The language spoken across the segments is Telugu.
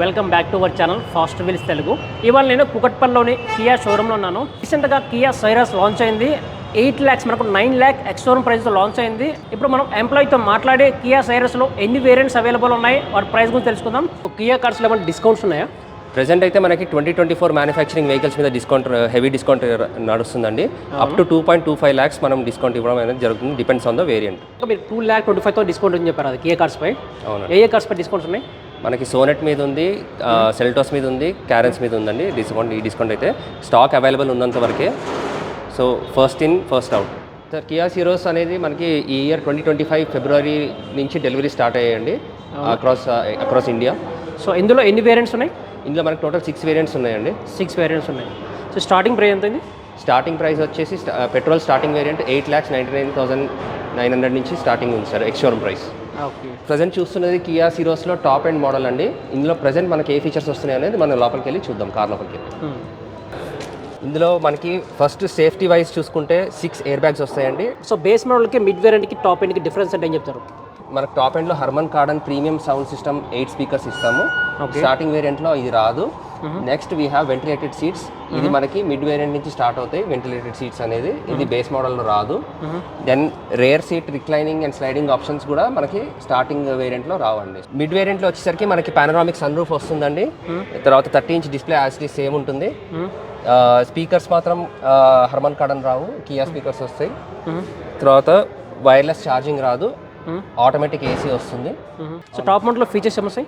Welcome back to our channel fast wheels Telugu. ఇవాళ నేను కుకట్పల్లిలోని కియా షోరూంలో ఉన్నాను. రీసెంట్గా కియా సైరస్ లాంచ్ అయింది. ఎయిట్ ల్యాక్స్ మనకు నైన్ ల్యాక్ ఎక్స్ షోరూమ్ ప్రైస్తో లాంచ్ అయింది. ఇప్పుడు మనం ఎంప్లాయీతో మాట్లాడి కియా సైరస్లో ఎన్ని వేరియంట్స్ అవైలబుల్ ఉన్నాయి వాటి ప్రైస్ గురించి తెలుసుకుందాం. కియా కార్డ్స్లో ఏమైనా డిస్కౌంట్స్ ఉన్నాయా? ప్రెసెంట్ అయితే మనకి twenty twenty four manufacturing vehicles మీద డిస్కౌంట్ హెవీ డిస్కౌంట్ నడుస్తుందండి. Up to two point two five lakhs మనం డిస్కౌంట్ ఇవ్వడం అనేది జరుగుతుంది. డిపెండ్స్ ఆన్ ద వేరియంట్ మీరు టూ ల్యాక్ ట్వంటీ ఫైవ్తో డిస్కౌంట్ అని చెప్పారు అది కియా కార్డ్స్ పై. ఏ ఏ కార్డ్స్ పై డిస్కౌంట్స్ ఉన్నాయి? మనకి సోనెట్ మీద ఉంది సెల్టోస్ మీద ఉంది క్యారెన్స్ మీద ఉందండి డిస్కౌంట్ ఈ డిస్కౌంట్ అయితే. స్టాక్ అవైలబుల్ ఉన్నంత వరకే. So first in first out sir Kia Syros అనేది మనకి ఈ ఇయర్ ట్వంటీ ట్వంటీ ఫైవ్ ఫిబ్రవరి నుంచి డెలివరీ స్టార్ట్ అయ్యాయండి అక్రాస్ అక్రాస్ ఇండియా సో ఇందులో ఎన్ని వేరియంట్స్ ఉన్నాయి? ఇందులో మనకి టోటల్ సిక్స్ వేరియంట్స్ ఉన్నాయండి. సిక్స్ వేరియంట్స్ ఉన్నాయి. సో స్టార్టింగ్ ప్రైస్ ఎంత ఉంది స్టార్టింగ్ ప్రైస్ వచ్చేసి petrol starting variant eight lakhs ninety nine thousand nine hundred నుంచి స్టార్టింగ్ ఉంది sir ex showroom price okay present చూస్తున్నది కియా సిరోస్లో టాప్ అండ్ మోడల్ అండి. ఇందులో ప్రజెంట్ మనకి ఏ ఫీచర్స్ వస్తున్నాయి అనేది మనం లోపలికి వెళ్ళి చూద్దాం కార్ లోపలికి. వెళ్ళి ఇందులో మనకి ఫస్ట్ సేఫ్టీ వైజ్ చూసుకుంటే సిక్స్ ఎయిర్ బ్యాగ్స్ వస్తాయండి. సో బేస్ మోడల్కి మిడ్ వేరియంట్కి టాప్ ఎండ్కి డిఫరెన్స్ అంటే ఏం చెప్తారు? మనకు టాప్ ఎండ్లో Harman Kardon premium sound system eight speakers ఇస్తాము. స్టార్టింగ్ వేరియంట్లో ఇది రాదు. Next we have ventilated seats ఇది మనకి మిడ్ వేరియంట్ నుంచి స్టార్ట్ అవుతాయి వెంటిలేటెడ్ సీట్స్ అనేది. ఇది బేస్ మోడల్లో రాదు. Then rear seat reclining and sliding options కూడా మనకి స్టార్టింగ్ వేరియంట్లో రావండి. మిడ్ వేరియంట్లో వచ్చేసరికి మనకి పానరామిక్ సన్ రూఫ్ వస్తుందండి తర్వాత థర్టీ ఇంచ్ డిస్ప్లే యాసిటీ సేమ్ ఉంటుంది. స్పీకర్స్ మాత్రం హర్మన్ కార్డన్ రావు. కియా స్పీకర్స్ వస్తాయి. తర్వాత వైర్లెస్ ఛార్జింగ్ రాదు. ఆటోమేటిక్ ఏసీ వస్తుంది. సో టాప్ మోడల్లో ఫీచర్స్ ఏమొస్తాయి?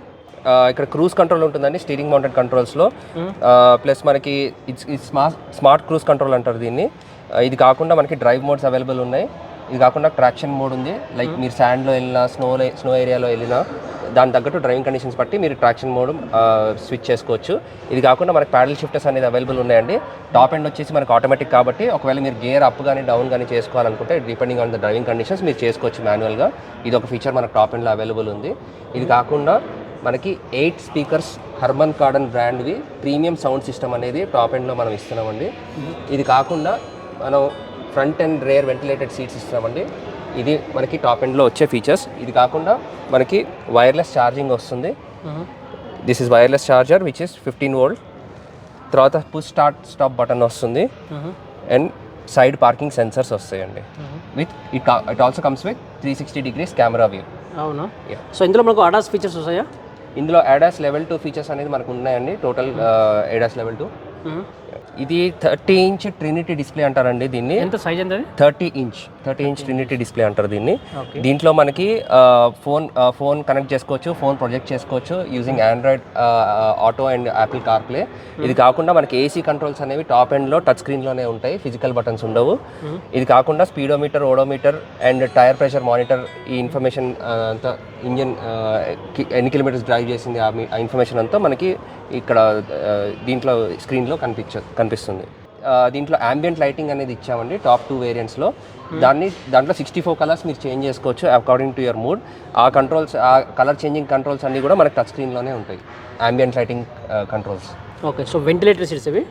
ఇక్కడ క్రూజ్ కంట్రోల్ ఉంటుందండి స్టీరింగ్ మౌంటెడ్ కంట్రోల్స్లో. ప్లస్ మనకి it's smart smart cruise control అంటారు దీన్ని. ఇది కాకుండా మనకి డ్రైవ్ మోడ్స్ అవైలబుల్ ఉన్నాయి. ఇది కాకుండా ట్రాక్షన్ మోడ్ ఉంది. లైక్ మీరు శాండ్లో వెళ్ళినా స్నో స్నో ఏరియాలో వెళ్ళినా దాని తగ్గట్టు డ్రైవింగ్ కండిషన్స్ బట్టి మీరు ట్రాక్షన్ మోడ్ స్విచ్ చేసుకోవచ్చు. ఇది కాకుండా మనకి ప్యాడల్ షిఫ్టర్స్ అనేది అవైలబుల్ ఉన్నాయండి. టాప్ ఎండ్ వచ్చేసి మనకి ఆటోమేటిక్ కాబట్టి ఒకవేళ మీరు గేర్ అప్ కానీ డౌన్ కానీ చేసుకోవాలనుకుంటే depending on the driving conditions మీరు చేసుకోవచ్చు మాన్యువల్గా. ఇది ఒక ఫీచర్ మనకు టాప్ ఎండ్లో అవైలబుల్ ఉంది. ఇది కాకుండా మనకి ఎయిట్ స్పీకర్స్ హర్మన్ కార్డన్ బ్రాండ్వి ప్రీమియం సౌండ్ సిస్టమ్ అనేది టాప్ ఎండ్లో మనం ఇస్తున్నామండి. ఇది కాకుండా మనం front and rear ventilated seats ఇస్తున్నామండి. ఇది మనకి టాప్ ఎండ్లో వచ్చే ఫీచర్స్. ఇది కాకుండా మనకి వైర్లెస్ ఛార్జింగ్ వస్తుంది. This is wireless charger which is fifteen volt తర్వాత పుష్ స్టార్ట్ స్టాప్ బటన్ వస్తుంది. అండ్ సైడ్ పార్కింగ్ సెన్సర్స్ వస్తాయండి. With it it also comes with three sixty degrees camera view అవునా. సో ఇందులో మనకు అడాస్ ఫీచర్స్ వస్తాయా? ఇందులో ఏడాస్ లెవెల్ టూ ఫీచర్స్ అనేది మనకు ఉన్నాయండి. టోటల్ ఏడాస్ లెవెల్ టూ ఇది థర్టీ ఇంచ్ ట్రినిటీ డిస్ప్లే అంటారండి దీన్ని. ఎంత సైజ్ ఎంత thirty inch thirty inch trinity display అంటారు దీన్ని. దీంట్లో మనకి ఫోన్ ఫోన్ కనెక్ట్ చేసుకోవచ్చు ఫోన్ ప్రొజెక్ట్ చేసుకోవచ్చు using Android Auto and Apple CarPlay ఇది కాకుండా మనకి ఏసీ కంట్రోల్స్ అనేవి టాప్ ఎండ్లో టచ్ స్క్రీన్లోనే ఉంటాయి ఫిజికల్ బటన్స్ ఉండవు. ఇది కాకుండా speedometer odometer and tyre pressure monitor ఈ ఇన్ఫర్మేషన్ అంతా ఇంజన్ ఎన్ని కిలోమీటర్స్ డ్రైవ్ చేసింది ఆ ఇన్ఫర్మేషన్ అంతా మనకి ఇక్కడ దీంట్లో స్క్రీన్లో కనిపించ కనిపిస్తుంది. దీంట్లో ambient లైటింగ్ అనేది ఇచ్చామండి టాప్ టూ వేరియంట్స్లో దాన్ని దాంట్లో సిక్స్టీ ఫోర్ కలర్స్ మీరు చేంజ్ చేసుకోవచ్చు అకార్డింగ్ టు యువర్ మూడ్ ఆ కంట్రోల్స్ ఆ కలర్ చేంజింగ్ కంట్రోల్స్ అన్నీ కూడా మనకి టచ్ స్క్రీన్లోనే ఉంటాయి ambient lighting controls okay so ventilator seats ఇవి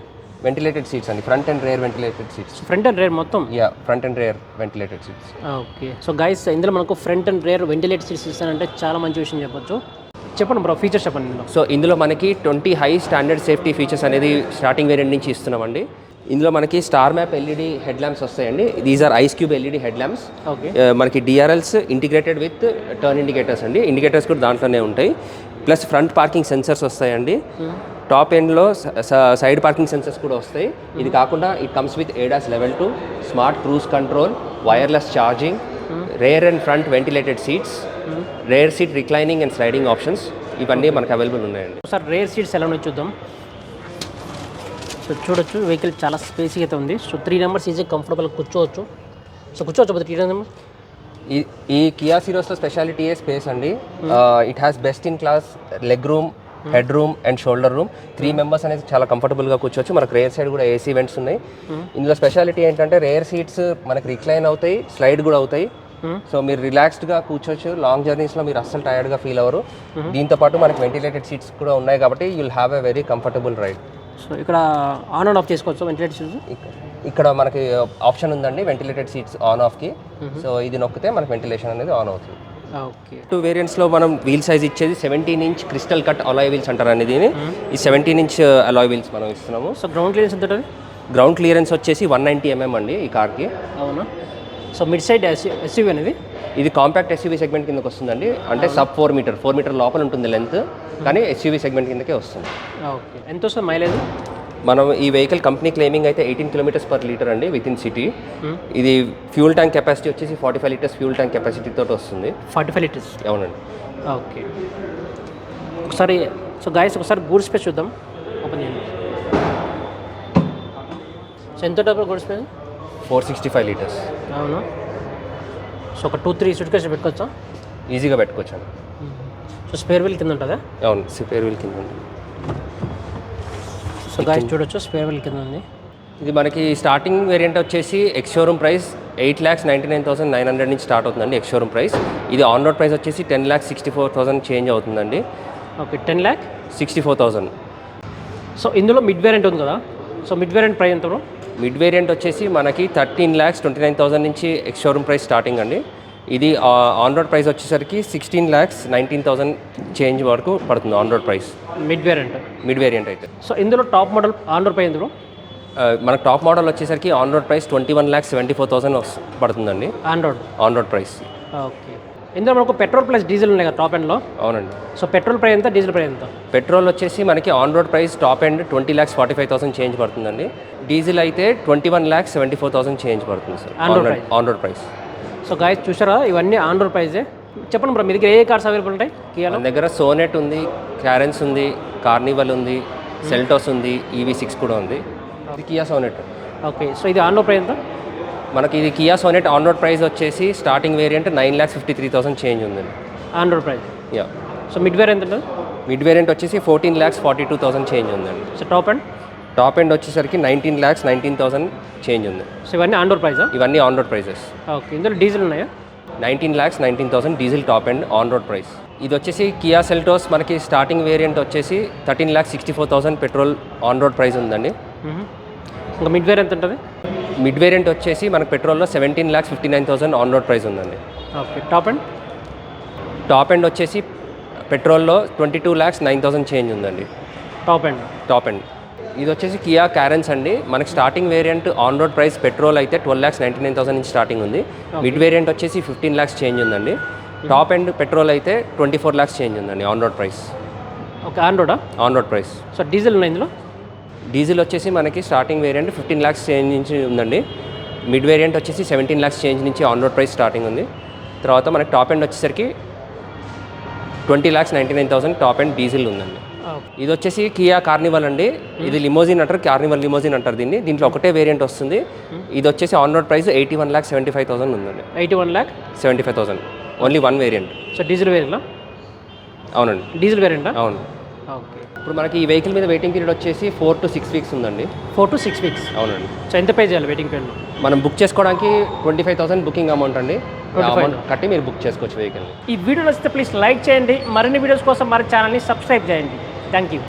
వెంటిలేటెడ్ సీట్స్ అండి front and rear ventilated seats front and rear మొత్తం? Yeah front and rear ventilated seats okay so guys ఇందులో మనకు front and rear ventilator seats ఇస్తానంటే చాలా మంచి విషయం చెప్పొచ్చు. చెప్పండి బ్రో ఫీచర్స్ చెప్పండి ఇందులో. సో ఇందులో మనకి twenty high standard safety features అనేది స్టార్టింగ్ వేరియంట్ నుంచి ఇస్తున్నామండి. ఇందులో మనకి star map LED head lamps వస్తాయండి. These are ice cube LED headlamps okay. మనకి DRLs integrated with turn indicators అండి. ఇండికేటర్స్ కూడా దాంట్లోనే ఉంటాయి. ప్లస్ ఫ్రంట్ పార్కింగ్ సెన్సర్స్ వస్తాయండి. టాప్ ఎండ్లో సైడ్ పార్కింగ్ సెన్సర్స్ కూడా వస్తాయి. ఇది కాకుండా it comes with ADAS level two smart cruise control wireless charging rear and front ventilated seats rear seat reclining and sliding options ఇవన్నీ మనకు అవైలబుల్ ఉన్నాయండి. ఒకసారి రేర్ సీట్స్ ఎలా ఉన్నాయి చూద్దాం. సో చూడొచ్చు వెహికల్ చాలా స్పేసీ అయితే ఉంది. So three numbers easy comfortable కూర్చోవచ్చు. సో కూర్చోవచ్చు త్రీ నెంబర్ ఈ ఈ కియా సిరోస్లో స్పెషాలిటీ ఏ స్పేస్ అండి. It has best in class leg room head room and shoulder room three members అనేది చాలా కంఫర్టబుల్గా కూర్చోవచ్చు. మనకు రేర్ సైడ్ కూడా ఏసీ వెంట్స్ ఉన్నాయి. ఇందులో స్పెషాలిటీ ఏంటంటే రేర్ సీట్స్ మనకి రిక్లైన్ అవుతాయి స్లైడ్ కూడా అవుతాయి. సో మీరు రిలాక్స్డ్గా కూర్చోవచ్చు. లాంగ్ జర్నీస్లో మీరు అస్సలు టైర్డ్గా ఫీల్ అవ్వరు. దీంతో పాటు మనకి వెంటిలేటెడ్ సీట్స్ కూడా ఉన్నాయి కాబట్టి you'll have a very comfortable ride so ఇక్కడ ఆన్ అండ్ ఆఫ్ చేసుకోవచ్చు వెంటిలేటర్ సీట్స్ ఇక- ఇక్కడ మనకి ఆప్షన్ ఉందండి వెంటిలేటెడ్ సీట్స్ ఆన్ ఆఫ్కి సో ఇది నొక్కితే మనకి వెంటిలేషన్ అనేది ఆన్ అవుతుంది. ఓకే. టూ వేరియంట్స్లో మనం వీల్ సైజ్ ఇచ్చేది seventeen inch crystal cut alloy wheels అంటారు అండి దీన్ని. ఈ సెవెంటీన్ ఇంచ్ అలాయ్ వీల్స్ మనం ఇస్తున్నాము. సో గ్రౌండ్ క్లియరెన్స్ ఎంత గ్రౌండ్ క్లియరెన్స్ వచ్చేసి వన్ నైంటీ ఎంఎం అండి ఈ కార్కి అవునా? సో మిడ్ సైడ్ ఎస్యూవీ అనేది? ఇది కాంపాక్ట్ ఎస్యూవీ సెగ్మెంట్ కిందకి వస్తుందండి. అంటే sub four metre. Four metre లోపల ఉంటుంది లెంత్ కానీ ఎస్యూవీ సెగ్మెంట్ కిందకే వస్తుంది. ఓకే. ఎంత వస్తుంది మైలేజ్? మనం ఈ వెహికల్ కంపెనీ క్లెయిమింగ్ అయితే ఎయిటీన్ కిలోమీటర్స్ పర్ లీటర్ అండి విత్ ఇన్ సిటీ ఇది ఫ్యూల్ ట్యాంక్ కెపాసిటీ వచ్చేసి forty five litres fuel tank capacity తోటి వస్తుంది. Forty five litres? అవునండి. ఓకే. ఒకసారి సో గాయస్ ఒకసారి గూడ్స్ స్పేస్ చూద్దాం. ఓపెన్ చేయండి. సో ఎంత డబ్బులు goods space? Four sixty five litres. అవును? సో ఒక టూ త్రీ సూట్ పెట్టుకోవచ్చా? ఈజీగా పెట్టుకోవచ్చు సో స్పేర్ వీల్ కింద ఉంటుందా? అవును సిపేర్ వీల్ కింద ఉంటుంది. సో గాయస్ చూడొచ్చు స్పేర్ వీల్ కింద ఉంది. ఇది మనకి స్టార్టింగ్ వేరియంట్ వచ్చేసి ex showroom price eight lakhs ninety nine thousand nine hundred నుంచి స్టార్ట్ అవుతుందండి ఎక్స్ షోరూమ్ ప్రైస్ ఇది ఆన్ రోడ్ ప్రైస్ వచ్చేసి ten lakhs sixty four thousand change అవుతుందండి. Okay ten lakh sixty four thousand. So ఇందులో మిడ్ వేరియంట్ ఉంది కదా? సో మిడ్ వేరియంట్ ప్రైస్ ఎంత? మిడ్ వేరియంట్ వచ్చేసి మనకి thirteen lakhs twenty nine thousand నుంచి ఎక్స్ షోరూమ్ ప్రైస్ స్టార్టింగ్ అండి. ఇది ఆన్ రోడ్ ప్రైస్ వచ్చేసరికి sixteen lakhs nineteen thousand change వరకు పడుతుంది on road price. Mid variant. Mid variant అయితే. సో ఇందులో టాప్ మోడల్ ఆండ్రాయిడ్ పై ఎందులో ఆ, మనకు టాప్ మోడల్ వచ్చేసరికి on road price twenty one lakhs seventy four thousand పడుతుందండి. On road on road price. Okay. ఇందులో మనకు పెట్రోల్ ప్లస్ డీజిల్ ఉన్నాయి కదా టాప్ ఎండ్లో అవునండి. సో పెట్రోల్ ప్రైస్ ఎంత డీజిల్ ప్రైస్ ఎంత? పెట్రోల్ వచ్చేసి మనకి on road price top end twenty lakhs forty five thousand change పడుతుందండి. డీజిల్ అయితే twenty one lakhs seventy four thousand change పడుతుంది sir road price. On road price so guys చూసారా ఇవన్నీ ఆండ్రాయిడ్ ప్రైజే చెప్పండి బ్రో మీ దగ్గర ఏ కార్స్ అవైలబుల్ ఉంటాయి? మన దగ్గర సోనెట్ ఉంది క్యారెన్స్ ఉంది కార్నివల్ ఉంది సెల్టోస్ ఉంది ఈవీ సిక్స్ కూడా ఉంది. ఇది కియా సోనెట్ ఓకే సో ఇది ఆండ్రాయిడ్ ప్రైస్ ఎంత? మనకి ఇది Kia Sonet on road price వచ్చేసి starting variant nine lakhs fifty three thousand change ఉందండి on road price yeah so mid variant ఎంత? ఉంటుంది మిడ్ వేరియంట్ వచ్చేసి fourteen lakhs forty two thousand change ఉందండి so top end top end వచ్చేసరికి nineteen lakhs nineteen thousand change ఉంది. సో ఇవన్నీ ఆండ్రాయిడ్ ప్రైజా ఇవన్నీ ఆన్ రోడ్ ప్రైజెస్ ఓకే ఇందులో డీజిల్ ఉన్నాయా? Nineteen lakhs nineteen thousand diesel top and on road price ఇది వచ్చేసి కియా సెల్టోస్ మనకి స్టార్టింగ్ వేరియంట్ వచ్చేసి thirteen lakhs sixty four thousand petrol on road price ఉందండి. ఇంకా మిడ్ వేరియంట్ ఎంత ఉంటుంది? మిడ్ వేరియంట్ వచ్చేసి మనకి పెట్రోల్లో seventeen lakhs fifty nine thousand on road price ఉందండి. Okay top end? Top end వచ్చేసి పెట్రోల్లో twenty two lakhs nine thousand change ఉందండి. Top end? Top end. ఇది వచ్చేసి కియా క్యారెన్స్ అండి. మనకి starting variant on road price petrol అయితే twelve lakhs ninety nine thousand నుంచి స్టార్టింగ్ ఉంది. మిడ్ వేరియంట్ వచ్చేసి ఫిఫ్టీన్ ల్యాక్స్ చేంజ్ ఉందండి. టాప్ ఎండ్ పెట్రోల్ అయితే ట్వంటీ ఫోర్ ల్యాక్స్ చేంజ్ ఉందండి on road price. Okay ఆండ్రాయిడా on road price. So diesel ఉన్నాయి ఇందులో? డీజిల్ వచ్చేసి మనకి starting variant fifteen lakhs change నుంచి ఉందండి. మిడ్ వేరియంట్ వచ్చేసి సెవెంటీన్ ల్యాక్స్ చేంజ్ నుంచి ఆన్ రోడ్ ప్రైస్ స్టార్టింగ్ ఉంది. తర్వాత మనకి టాప్ ఎండ్ వచ్చేసరికి twenty lakhs ninety nine thousand top end diesel ఉందండి ఇది వచ్చేసి కియా కార్నివల్ అండి. ఇది లిమోజిన్ అంటారు కార్నివల్ లిమోజిన్ అంటారు దీన్ని. దీంట్లో ఒకటే వేరియంట్ వస్తుంది. ఇది వచ్చేసి on road price eighty one lakh seventy five thousand ఉందండి. Eighty one lakh seventy five thousand only one variant so diesel వేరియంట్లా అవునండి డీజిల్ వేరియంటా అవును. ఓకే. ఇప్పుడు మనకి ఈ వెహికల్ మీద వెయిటింగ్ పీరియడ్ వచ్చేసి ఫోర్ టు సిక్స్ వీక్స్ ఉందండి. ఫోర్ టు సిక్స్ వీక్స్ అవునండి. సో ఎంత పే చేయాలి వెయిటింగ్ పీరియడ్లో మనం బుక్ చేసుకోవడానికి twenty five thousand booking amount అండి 25,000. అమౌంట్ కట్టి మీరు బుక్ చేసుకోవచ్చు వెహికల్ని. ఈ వీడియో నచ్చితే ప్లీజ్ లైక్ చేయండి. మరిన్ని వీడియోస్ కోసం మన ఛానల్ని సబ్స్క్రైబ్ చేయండి. Thank you